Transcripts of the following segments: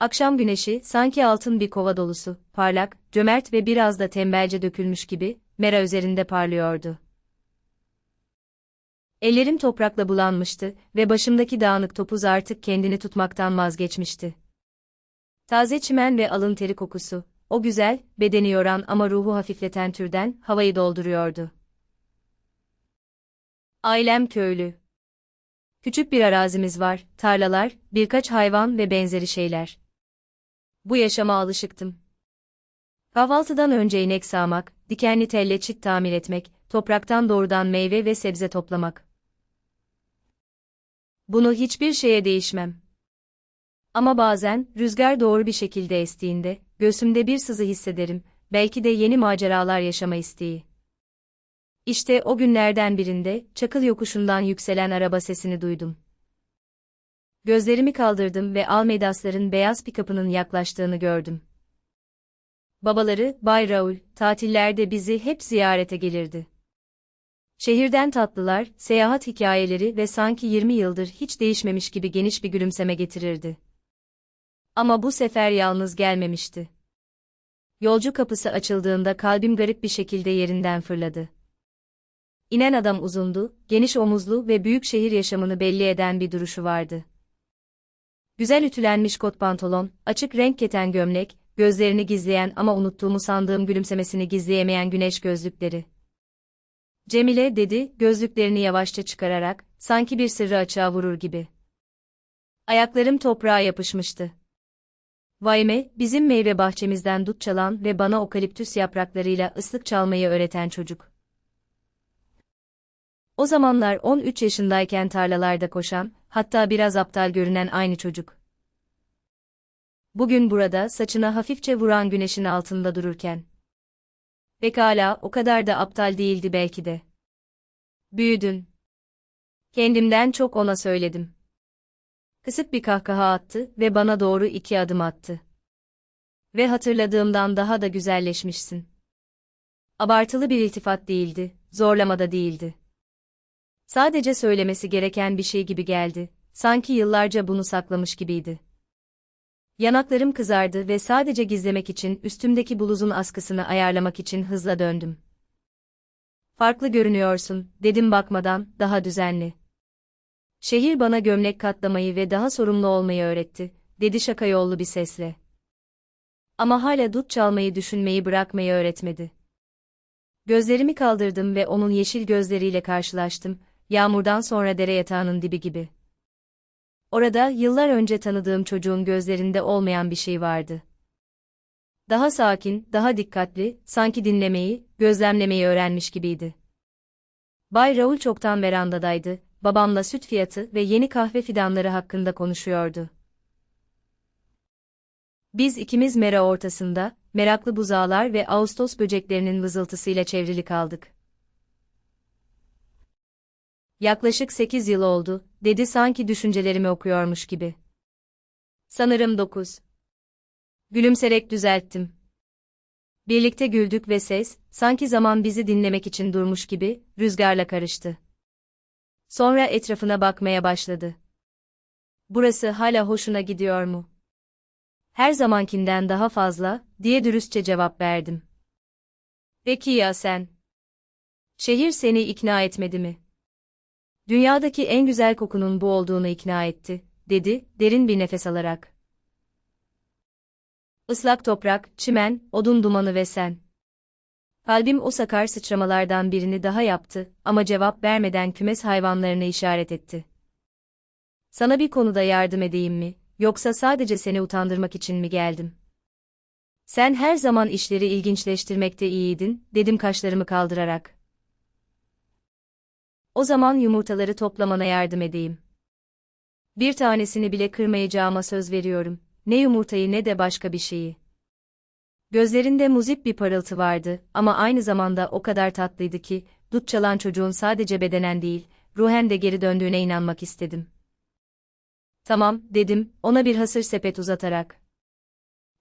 Akşam güneşi, sanki altın bir kova dolusu, parlak, cömert ve biraz da tembelce dökülmüş gibi, mera üzerinde parlıyordu. Ellerim toprakla bulanmıştı ve başımdaki dağınık topuz artık kendini tutmaktan vazgeçmişti. Taze çimen ve alın teri kokusu, o güzel, bedeni yoran ama ruhu hafifleten türden, havayı dolduruyordu. Ailem köylü. Küçük bir arazimiz var, tarlalar, birkaç hayvan ve benzeri şeyler. Bu yaşama alışıktım. Kahvaltıdan önce inek sağmak, dikenli telle çit tamir etmek, topraktan doğrudan meyve ve sebze toplamak. Bunu hiçbir şeye değişmem. Ama bazen, rüzgar doğru bir şekilde estiğinde, göğsümde bir sızı hissederim, belki de yeni maceralar yaşama isteği. İşte o günlerden birinde, çakıl yokuşundan yükselen araba sesini duydum. Gözlerimi kaldırdım ve Almeidasların beyaz pikapının yaklaştığını gördüm. Babaları, Bay Raul, tatillerde bizi hep ziyarete gelirdi. Şehirden tatlılar, seyahat hikayeleri ve sanki 20 yıldır hiç değişmemiş gibi geniş bir gülümseme getirirdi. Ama bu sefer yalnız gelmemişti. Yolcu kapısı açıldığında kalbim garip bir şekilde yerinden fırladı. İnen adam uzundu, geniş omuzlu ve büyük şehir yaşamını belli eden bir duruşu vardı. Güzel ütülenmiş kot pantolon, açık renk keten gömlek, gözlerini gizleyen ama unuttuğumu sandığım gülümsemesini gizleyemeyen güneş gözlükleri. Cemile dedi, gözlüklerini yavaşça çıkararak, sanki bir sırrı açığa vurur gibi. Ayaklarım toprağa yapışmıştı. Vayme, bizim meyve bahçemizden dut çalan ve bana okaliptüs yapraklarıyla ıslık çalmayı öğreten çocuk. O zamanlar 13 yaşındayken tarlalarda koşan, hatta biraz aptal görünen aynı çocuk. Bugün burada saçına hafifçe vuran güneşin altında dururken. Pekala, o kadar da aptal değildi belki de. Büyüdün. Kendimden çok ona söyledim. Kısık bir kahkaha attı ve bana doğru iki adım attı. Ve hatırladığımdan daha da güzelleşmişsin. Abartılı bir iltifat değildi, zorlamada değildi. Sadece söylemesi gereken bir şey gibi geldi, sanki yıllarca bunu saklamış gibiydi. Yanaklarım kızardı ve sadece gizlemek için üstümdeki bluzun askısını ayarlamak için hızla döndüm. Farklı görünüyorsun, dedim bakmadan, daha düzenli. Şehir bana gömlek katlamayı ve daha sorumlu olmayı öğretti, dedi şaka yollu bir sesle. Ama hala dut çalmayı düşünmeyi bırakmayı öğretmedi. Gözlerimi kaldırdım ve onun yeşil gözleriyle karşılaştım, yağmurdan sonra dere yatağının dibi gibi. Orada yıllar önce tanıdığım çocuğun gözlerinde olmayan bir şey vardı. Daha sakin, daha dikkatli, sanki dinlemeyi, gözlemlemeyi öğrenmiş gibiydi. Bay Raul çoktan verandadaydı, babamla süt fiyatı ve yeni kahve fidanları hakkında konuşuyordu. Biz ikimiz mera ortasında, meraklı buzağlar ve Ağustos böceklerinin vızıltısıyla çevrili kaldık. Yaklaşık sekiz yıl oldu, dedi sanki düşüncelerimi okuyormuş gibi. Sanırım dokuz. Gülümserek düzelttim. Birlikte güldük ve ses, sanki zaman bizi dinlemek için durmuş gibi, rüzgarla karıştı. Sonra etrafına bakmaya başladı. Burası hala hoşuna gidiyor mu? Her zamankinden daha fazla, diye dürüstçe cevap verdim. Peki ya sen? Şehir seni ikna etmedi mi? Dünyadaki en güzel kokunun bu olduğunu ikna etti, dedi, derin bir nefes alarak. Islak toprak, çimen, odun dumanı ve sen. Kalbim o sakar sıçramalardan birini daha yaptı ama cevap vermeden kümes hayvanlarını işaret etti. Sana bir konuda yardım edeyim mi, yoksa sadece seni utandırmak için mi geldim? Sen her zaman işleri ilginçleştirmekte iyiydin, dedim kaşlarımı kaldırarak. O zaman yumurtaları toplamana yardım edeyim. Bir tanesini bile kırmayacağıma söz veriyorum. Ne yumurtayı ne de başka bir şeyi. Gözlerinde muzip bir parıltı vardı ama aynı zamanda o kadar tatlıydı ki, dut çalan çocuğun sadece bedenen değil, ruhen de geri döndüğüne inanmak istedim. Tamam, dedim, ona bir hasır sepet uzatarak.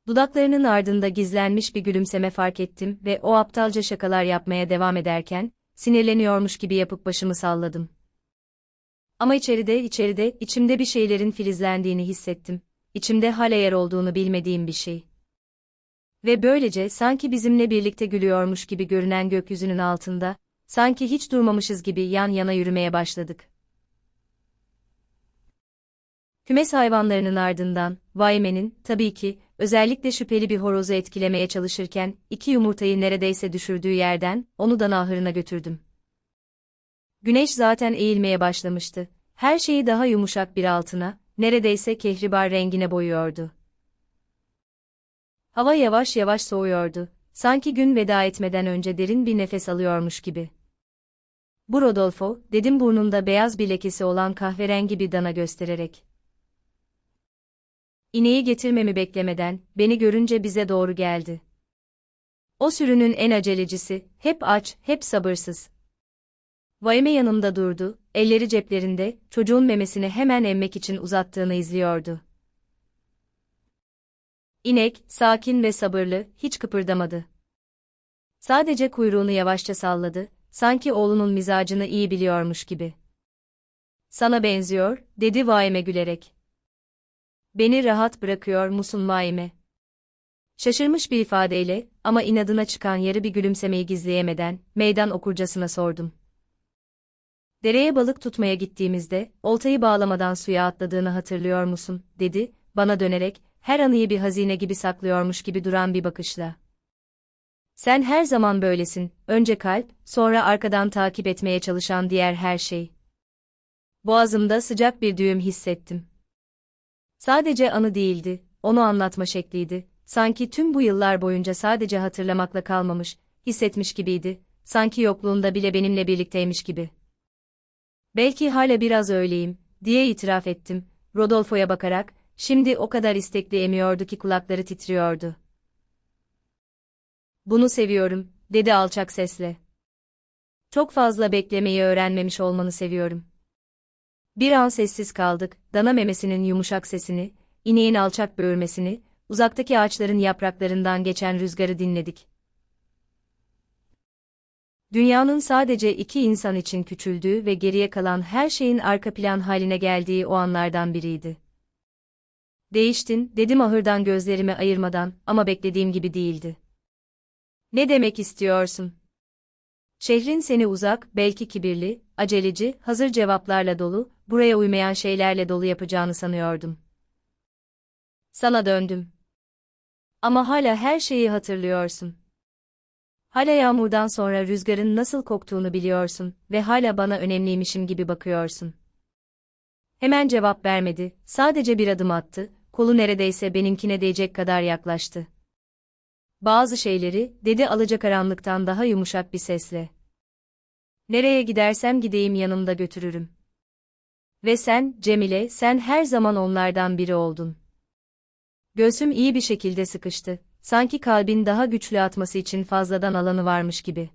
Dudaklarının ardında gizlenmiş bir gülümseme fark ettim ve o aptalca şakalar yapmaya devam ederken, sinirleniyormuş gibi yapıp başımı salladım. Ama içeride, içeride, içimde bir şeylerin filizlendiğini hissettim. içimde hala yer olduğunu bilmediğim bir şey. Ve böylece sanki bizimle birlikte gülüyormuş gibi görünen gökyüzünün altında, sanki hiç durmamışız gibi yan yana yürümeye başladık. Kümes hayvanlarının ardından, Vaymen'in, tabii ki, özellikle şüpheli bir horozu etkilemeye çalışırken, iki yumurtayı neredeyse düşürdüğü yerden, onu da ahırına götürdüm. Güneş zaten eğilmeye başlamıştı. Her şeyi daha yumuşak bir altına, neredeyse kehribar rengine boyuyordu. Hava yavaş yavaş soğuyordu. Sanki gün veda etmeden önce derin bir nefes alıyormuş gibi. Bu Rodolfo, dedim burnunda beyaz bir lekesi olan kahverengi bir dana göstererek. İneği getirmemi beklemeden, beni görünce bize doğru geldi. O sürünün en acelecisi, hep aç, hep sabırsız. Vahime yanımda durdu, elleri ceplerinde, çocuğun memesini hemen emmek için uzattığını izliyordu. İnek, sakin ve sabırlı, hiç kıpırdamadı. Sadece kuyruğunu yavaşça salladı, sanki oğlunun mizacını iyi biliyormuş gibi. Sana benziyor, dedi Vaime gülerek. Beni rahat bırakıyor musun Vaime? Şaşırmış bir ifadeyle, ama inadına çıkan yarı bir gülümsemeyi gizleyemeden, meydan okurcasına sordum. Dereye balık tutmaya gittiğimizde, oltayı bağlamadan suya atladığını hatırlıyor musun, dedi, bana dönerek, her anıyı bir hazine gibi saklıyormuş gibi duran bir bakışla. Sen her zaman böylesin, önce kalp, sonra arkadan takip etmeye çalışan diğer her şey. Boğazımda sıcak bir düğüm hissettim. Sadece anı değildi, onu anlatma şekliydi, sanki tüm bu yıllar boyunca sadece hatırlamakla kalmamış, hissetmiş gibiydi, sanki yokluğunda bile benimle birlikteymiş gibi. Belki hala biraz öyleyim, diye itiraf ettim, Rodolfo'ya bakarak, şimdi o kadar istekli emiyordu ki kulakları titriyordu. Bunu seviyorum, dedi alçak sesle. Çok fazla beklemeyi öğrenmemiş olmanı seviyorum. Bir an sessiz kaldık, dana memesinin yumuşak sesini, ineğin alçak böğürmesini, uzaktaki ağaçların yapraklarından geçen rüzgarı dinledik. Dünyanın sadece iki insan için küçüldüğü ve geriye kalan her şeyin arka plan haline geldiği o anlardan biriydi. Değiştin, dedim ahırdan gözlerimi ayırmadan ama beklediğim gibi değildi. Ne demek istiyorsun? Şehrin seni uzak, belki kibirli, aceleci, hazır cevaplarla dolu, buraya uymayan şeylerle dolu yapacağını sanıyordum. Sana döndüm. Ama hala her şeyi hatırlıyorsun. Hala yağmurdan sonra rüzgarın nasıl koktuğunu biliyorsun ve hala bana önemliymişim gibi bakıyorsun. Hemen cevap vermedi, sadece bir adım attı, kolu neredeyse benimkine değecek kadar yaklaştı. Bazı şeyleri, dedi alacakaranlıktan daha yumuşak bir sesle. Nereye gidersem gideyim yanımda götürürüm. Ve sen, Cemile, sen her zaman onlardan biri oldun. Göğsüm iyi bir şekilde sıkıştı, sanki kalbin daha güçlü atması için fazladan alanı varmış gibi.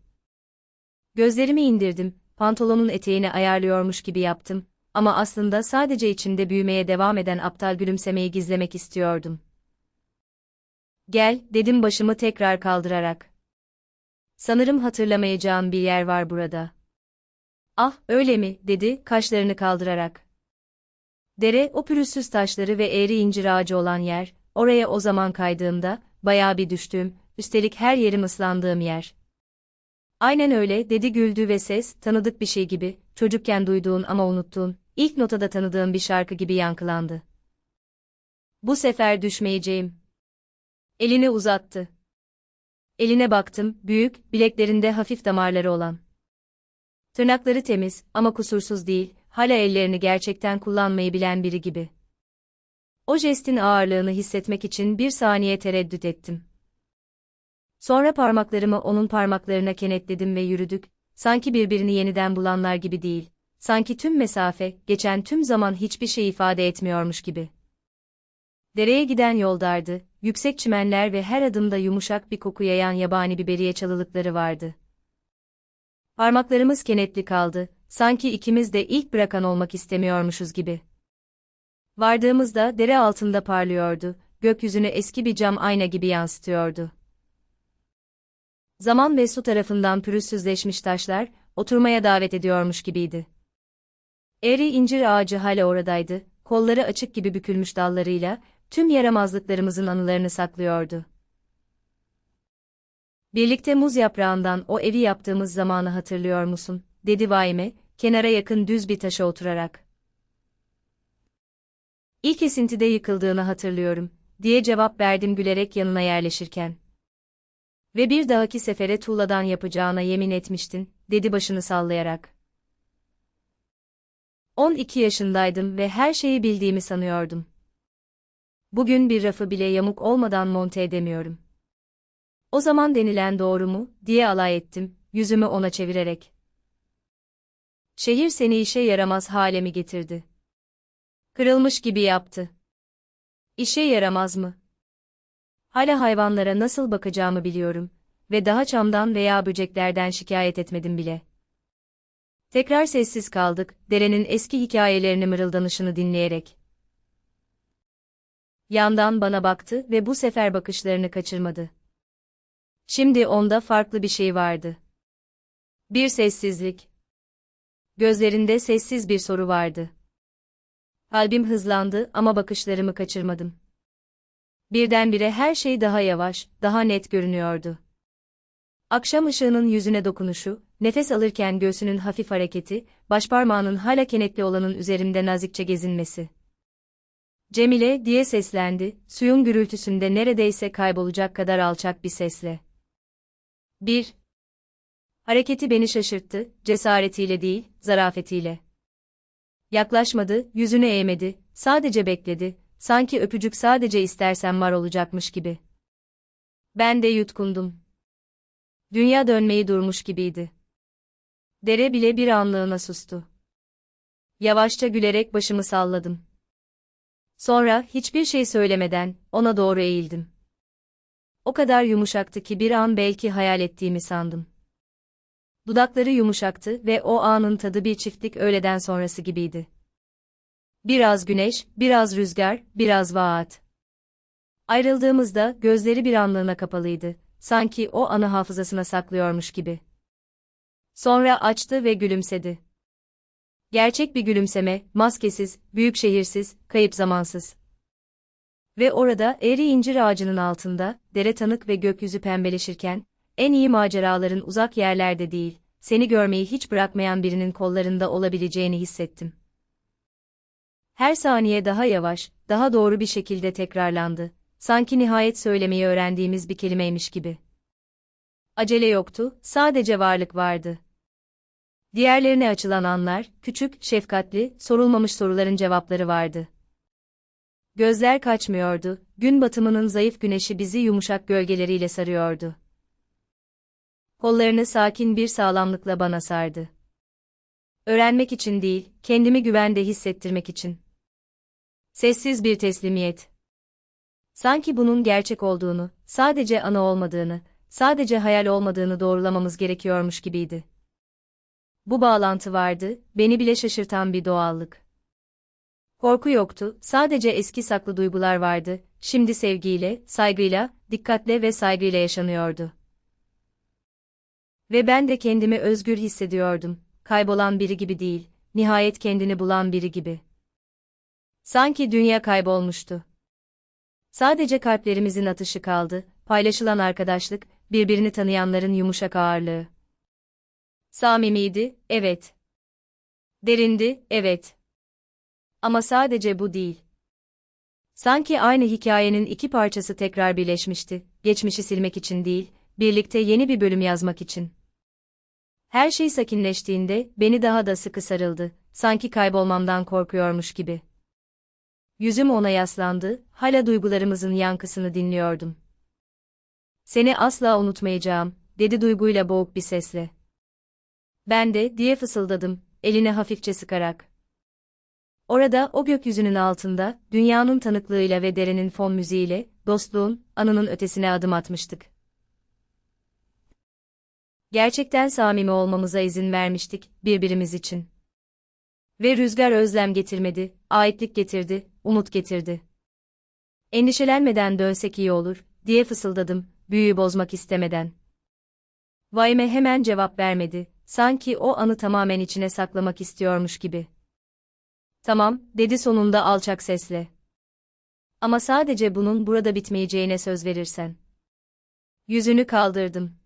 Gözlerimi indirdim, pantolonun eteğini ayarlıyormuş gibi yaptım, ama aslında sadece içimde büyümeye devam eden aptal gülümsemeyi gizlemek istiyordum. Gel, dedim başımı tekrar kaldırarak. Sanırım hatırlamayacağım bir yer var burada. Ah, öyle mi, dedi, kaşlarını kaldırarak. Dere, o pürüzsüz taşları ve eğri incir ağacı olan yer, oraya o zaman kaydığımda, bayağı bir düştüm, üstelik her yerim ıslandığım yer. Aynen öyle, dedi güldü ve ses, tanıdık bir şey gibi, çocukken duyduğun ama unuttuğun, ilk notada tanıdığım bir şarkı gibi yankılandı. Bu sefer düşmeyeceğim. Elini uzattı. Eline baktım, büyük, bileklerinde hafif damarları olan. Tırnakları temiz ama kusursuz değil, hala ellerini gerçekten kullanmayı bilen biri gibi. O jestin ağırlığını hissetmek için bir saniye tereddüt ettim. Sonra parmaklarımı onun parmaklarına kenetledim ve yürüdük, sanki birbirini yeniden bulanlar gibi değil, sanki tüm mesafe, geçen tüm zaman hiçbir şey ifade etmiyormuş gibi. Dereye giden yol dardı, yüksek çimenler ve her adımda yumuşak bir koku yayan yabani biberiye çalılıkları vardı. Parmaklarımız kenetli kaldı, sanki ikimiz de ilk bırakan olmak istemiyormuşuz gibi. Vardığımızda dere altında parlıyordu, gökyüzünü eski bir cam ayna gibi yansıtıyordu. Zaman ve su tarafından pürüzsüzleşmiş taşlar, oturmaya davet ediyormuş gibiydi. Eğri incir ağacı hala oradaydı, kolları açık gibi bükülmüş dallarıyla, tüm yaramazlıklarımızın anılarını saklıyordu. Birlikte muz yaprağından o evi yaptığımız zamanı hatırlıyor musun? dedi Vaime, kenara yakın düz bir taşa oturarak. İlk esintide yıkıldığını hatırlıyorum, diye cevap verdim gülerek yanına yerleşirken. Ve bir dahaki sefere tuğladan yapacağına yemin etmiştin, dedi başını sallayarak. 12 yaşındaydım ve her şeyi bildiğimi sanıyordum. Bugün bir rafı bile yamuk olmadan monte edemiyorum. O zaman denilen doğru mu, diye alay ettim, yüzümü ona çevirerek. Şehir seni işe yaramaz hale mi getirdi? Kırılmış gibi yaptı. İşe yaramaz mı? Hala hayvanlara nasıl bakacağımı biliyorum ve daha çamdan veya böceklerden şikayet etmedim bile. Tekrar sessiz kaldık, derenin eski hikayelerini mırıldanışını dinleyerek. Yandan bana baktı ve bu sefer bakışlarını kaçırmadı. Şimdi onda farklı bir şey vardı. Bir sessizlik. Gözlerinde sessiz bir soru vardı. Kalbim hızlandı ama bakışlarımı kaçırmadım. Birdenbire her şey daha yavaş, daha net görünüyordu. Akşam ışığının yüzüne dokunuşu, nefes alırken göğsünün hafif hareketi, başparmağının hala kenetli olanın üzerimde nazikçe gezinmesi. Cemile diye seslendi, suyun gürültüsünde neredeyse kaybolacak kadar alçak bir sesle. 1. Hareketi beni şaşırttı, cesaretiyle değil, zarafetiyle. Yaklaşmadı, yüzünü eğmedi, sadece bekledi, sanki öpücük sadece istersen var olacakmış gibi. Ben de yutkundum. Dünya dönmeyi durmuş gibiydi. Dere bile bir anlığına sustu. Yavaşça gülerek başımı salladım. Sonra hiçbir şey söylemeden ona doğru eğildim. O kadar yumuşaktı ki bir an belki hayal ettiğimi sandım. Dudakları yumuşaktı ve o anın tadı bir çiftlik öğleden sonrası gibiydi. Biraz güneş, biraz rüzgar, biraz vaat. Ayrıldığımızda gözleri bir anlığına kapalıydı, sanki o anı hafızasına saklıyormuş gibi. Sonra açtı ve gülümsedi. Gerçek bir gülümseme, maskesiz, büyük şehirsiz, kayıp zamansız. Ve orada eğri incir ağacının altında, dere tanık ve gökyüzü pembeleşirken, en iyi maceraların uzak yerlerde değil, seni görmeyi hiç bırakmayan birinin kollarında olabileceğini hissettim. Her saniye daha yavaş, daha doğru bir şekilde tekrarlandı. Sanki nihayet söylemeyi öğrendiğimiz bir kelimeymiş gibi. Acele yoktu, sadece varlık vardı. Diğerlerine açılan anlar, küçük, şefkatli, sorulmamış soruların cevapları vardı. Gözler kaçmıyordu, gün batımının zayıf güneşi bizi yumuşak gölgeleriyle sarıyordu. Kollarını sakin bir sağlamlıkla bana sardı. Öğrenmek için değil, kendimi güvende hissettirmek için. Sessiz bir teslimiyet. Sanki bunun gerçek olduğunu, sadece ana olmadığını, sadece hayal olmadığını doğrulamamız gerekiyormuş gibiydi. Bu bağlantı vardı, beni bile şaşırtan bir doğallık. Korku yoktu, sadece eski saklı duygular vardı, şimdi sevgiyle, saygıyla, dikkatle ve saygıyla yaşanıyordu. Ve ben de kendimi özgür hissediyordum, kaybolan biri gibi değil, nihayet kendini bulan biri gibi. Sanki dünya kaybolmuştu. Sadece kalplerimizin atışı kaldı, paylaşılan arkadaşlık, birbirini tanıyanların yumuşak ağırlığı. Samimiydi, evet. Derindi, evet. Ama sadece bu değil. Sanki aynı hikayenin iki parçası tekrar birleşmişti, geçmişi silmek için değil, birlikte yeni bir bölüm yazmak için. Her şey sakinleştiğinde beni daha da sıkı sarıldı, sanki kaybolmamdan korkuyormuş gibi. Yüzüm ona yaslandı, hala duygularımızın yankısını dinliyordum. Seni asla unutmayacağım, dedi duyguyla boğuk bir sesle. Ben de, diye fısıldadım, eline hafifçe sıkarak. Orada, o gökyüzünün altında, dünyanın tanıklığıyla ve derenin fon müziğiyle, dostluğun, anının ötesine adım atmıştık. Gerçekten samimi olmamıza izin vermiştik, birbirimiz için. Ve rüzgar özlem getirmedi, aitlik getirdi, umut getirdi. Endişelenmeden dönsek iyi olur, diye fısıldadım, büyüyü bozmak istemeden. Vayme hemen cevap vermedi, sanki o anı tamamen içine saklamak istiyormuş gibi. Tamam, dedi sonunda alçak sesle. Ama sadece bunun burada bitmeyeceğine söz verirsen. Yüzünü kaldırdım.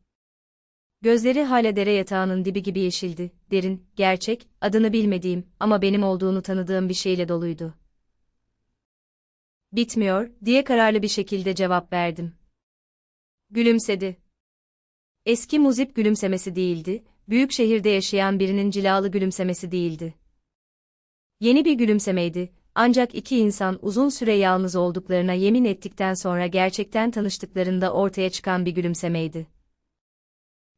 Gözleri hala dere yatağının dibi gibi yeşildi, derin, gerçek, adını bilmediğim ama benim olduğunu tanıdığım bir şeyle doluydu. Bitmiyor, diye kararlı bir şekilde cevap verdim. Gülümsedi. Eski muzip gülümsemesi değildi, büyük şehirde yaşayan birinin cilalı gülümsemesi değildi. Yeni bir gülümsemeydi, ancak iki insan uzun süre yalnız olduklarına yemin ettikten sonra gerçekten tanıştıklarında ortaya çıkan bir gülümsemeydi.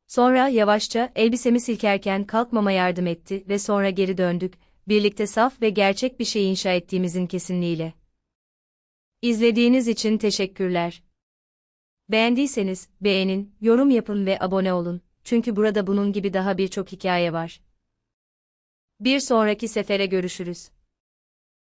Sonra yavaşça elbisemi silkerken kalkmama yardım etti ve sonra geri döndük, birlikte saf ve gerçek bir şey inşa ettiğimizin kesinliğiyle. İzlediğiniz için teşekkürler. Beğendiyseniz beğenin, yorum yapın ve abone olun. Çünkü burada bunun gibi daha birçok hikaye var. Bir sonraki sefere görüşürüz.